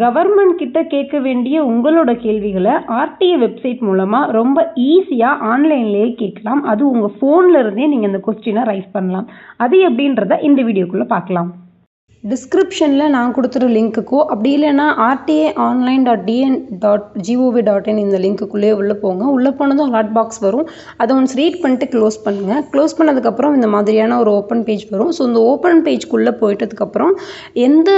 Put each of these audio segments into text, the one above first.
Government கிட்ட கேட்க வேண்டிய உங்களோட கேள்விகளை ஆர்டிஏ வெப்சைட் மூலமாக ரொம்ப ஈஸியாக ஆன்லைன்லேயே கேட்கலாம். அது உங்கள் ஃபோனில் இருந்தே நீங்கள் இந்த கொஸ்டினை ரைஸ் பண்ணலாம். அது எப்படின்றத இந்த வீடியோக்குள்ளே பார்க்கலாம். டிஸ்கிரிப்ஷனில் நான் கொடுத்துரு லிங்க்குக்கோ அப்படி இல்லைன்னா RTA online dot TN dot GOV dot in இந்த லிங்க்குள்ளேயே உள்ளே போங்க. உள்ளே போனதும் அலாட் பாக்ஸ் வரும். அதை ஒன்ஸ் ரீட் பண்ணிட்டு க்ளோஸ் பண்ணுங்கள் க்ளோஸ் பண்ணதுக்கப்புறம் இந்த மாதிரியான ஒரு ஓப்பன் பேஜ் வரும். ஸோ இந்த ஓப்பன் பேஜ்க்குள்ளே போயிட்டதுக்கப்புறம் எந்த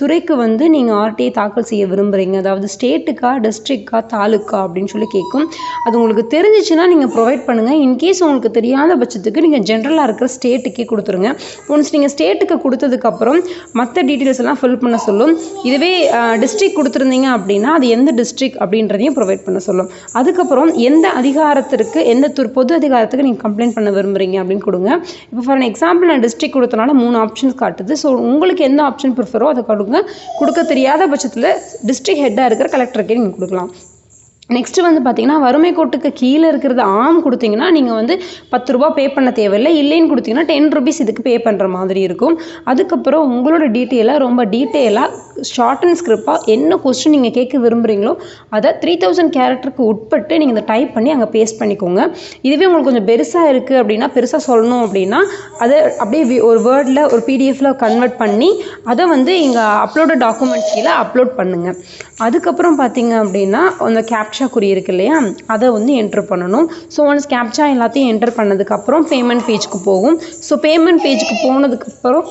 துறைக்கு வந்து நீங்கள் ஆர்டிஏ தாக்கல் செய்ய விரும்புகிறீங்க அதாவது ஸ்டேட்டுக்கா டிஸ்ட்ரிக்டா தாலுக்கா அப்படின்னு சொல்லி கேட்கும் அது உங்களுக்கு தெரிஞ்சிச்சுன்னா நீங்கள் ப்ரொவைட் பண்ணுங்கள் இன்கேஸ் உங்களுக்கு தெரியாத பட்சத்துக்கு நீங்கள் ஜென்ரலாக இருக்கிற ஸ்டேட்டுக்கே கொடுத்துருங்க. ஒன்ஸ் நீங்கள் ஸ்டேட்டுக்கு கொடுத்து கொடுத்ததுக்கப்புறம் மற்ற டீட்டெயில்ஸ் எல்லாம் ஃபில் பண்ண சொல்லும். இதுவே டிஸ்ட்ரிக்ட் கொடுத்துருந்தீங்க அப்படின்னா அது எந்த டிஸ்ட்ரிக் அப்படின்றதையும் ப்ரொவைட் பண்ண சொல்லும். அதுக்கப்புறம் எந்த அதிகாரத்திற்கு எந்த பொது அதிகாரத்துக்கு நீங்கள் கம்ப்ளைண்ட் பண்ண விரும்புகிறீங்க அப்படின்னு கொடுங்க. இப்போ ஃபார் எக்ஸாம்பிள் நான் டிஸ்ட்ரிக்ட் கொடுத்தனால மூணு ஆப்ஷன்ஸ் காட்டுது. ஸோ உங்களுக்கு எந்த ஆப்ஷன் ப்ரிஃபரோ அதை கொடுங்க. கொடுக்க தெரியாத பட்சத்தில் டிஸ்ட்ரிக்ட் ஹெட்டாக இருக்கிற கலெக்டருக்கே நீங்கள் கொடுக்கலாம். நெக்ஸ்ட்டு வந்து பார்த்தீங்கன்னா வறுமை கோட்டுக்கு கீழே இருக்கிறது ஆம் கொடுத்தீங்கன்னா நீங்கள் வந்து பத்து ரூபா பே பண்ண தேவையில்லை. இல்லைன்னு கொடுத்தீங்கன்னா டென் ருபீஸ் இதுக்கு பே பண்ணுற மாதிரி இருக்கும். அதுக்கப்புறம் உங்களோட டீட்டெயிலாக ரொம்ப டீட்டெயிலாக ஷார்ட் அண்ட் ஸ்கிரிப்டாக என்ன கொஸ்டின் நீங்கள் கேட்க விரும்புகிறீங்களோ அதை த்ரீ தௌசண்ட் கேரக்டருக்கு உட்பட்டு நீங்கள் இதை டைப் பண்ணி அங்கே பேஸ்ட் பண்ணிக்கோங்க. இதுவே உங்களுக்கு கொஞ்சம் பெருசாக இருக்குது அப்படின்னா பெருசாக சொல்லணும் அப்படின்னா அதை அப்படியே ஒரு வேர்டில் ஒரு பிடிஎஃபில் கன்வெர்ட் பண்ணி அதை வந்து இங்கே அப்லோட டாக்குமெண்ட்ஸ் கீழே அப்லோட் பண்ணுங்கள் அதுக்கப்புறம் பார்த்தீங்க அப்படின்னா அந்த கேப்ஷா குறி இருக்கு இல்லையா? அதை வந்து என்ட்ரு பண்ணணும். ஸோ ஒன்ஸ் கேப்ஷா எல்லாத்தையும் என்டர் பண்ணதுக்கப்புறம் பேமெண்ட் பேஜ்க்கு போகும். ஸோ பேமெண்ட் பேஜ்க்கு போனதுக்கப்புறம்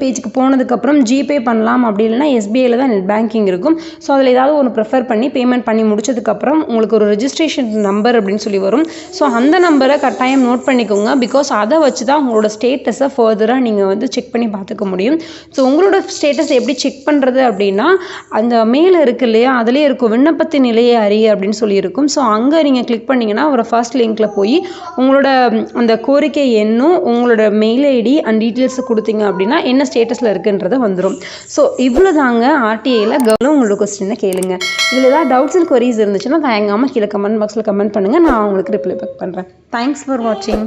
பேஜுக்கு போனதுக்கப்புறம் ஜிபே பண்ணலாம் அப்படி இல்லைன்னா எஸ்பிஐயில் தான் நெட் பேங்கிங் இருக்கும். ஸோ அதில் ஏதாவது ஒன்று ப்ரிஃபர் பண்ணி பேமெண்ட் பண்ணி முடிச்சதுக்கப்புறம் உங்களுக்கு ஒரு ரெஜிஸ்ட்ரேஷன் நம்பர் அப்படின்னு சொல்லி வரும். ஸோ அந்த நம்பரை கட்டாயம் நோட் பண்ணிக்கோங்க. பிகாஸ் அதை வச்சு தான் உங்களோட ஸ்டேட்டஸை ஃபர்தராக நீங்கள் வந்து செக் பண்ணி பார்த்துக்க முடியும். ஸோ உங்களோட ஸ்டேட்டஸ் எப்படி செக் பண்ணுறது அப்படின்னா அந்த மேலே இருக்கு இல்லையா அதிலே இருக்கும். விண்ணப்பத்தின் நிலையை அறிய அப்படின்னு சொல்லி இருக்கும் ஸோ அங்கே நீங்கள் கிளிக் பண்ணிங்கன்னா ஒரு ஃபர்ஸ்ட் லிங்க்கில் போய் உங்களோட அந்த கோரிக்கை எண்ணும் உங்களோட மெயில் ஐடி அண்ட் டீட்டெயில்ஸ் கொடுத்தீங்க அப்படின்னா என்ன ஸ்டேட்டஸில் இருக்குன்றது வந்துடும் ஸோ இவ்வளோ தாங்க ஆர்டிஐயில் கவனம் உங்களோட கொஸ்டினை கேளுங்க. இதில் ஏதாவது டவுட்ஸ் அண்ட் queries இருந்துச்சுன்னா தயங்காமல் கீழே கமெண்ட் பாக்ஸில் கமெண்ட் பண்ணுங்கள் நான் உங்களுக்கு ரிப்ளை பேக் பண்ணுறேன் தேங்க்ஸ் ஃபார் வாட்சிங்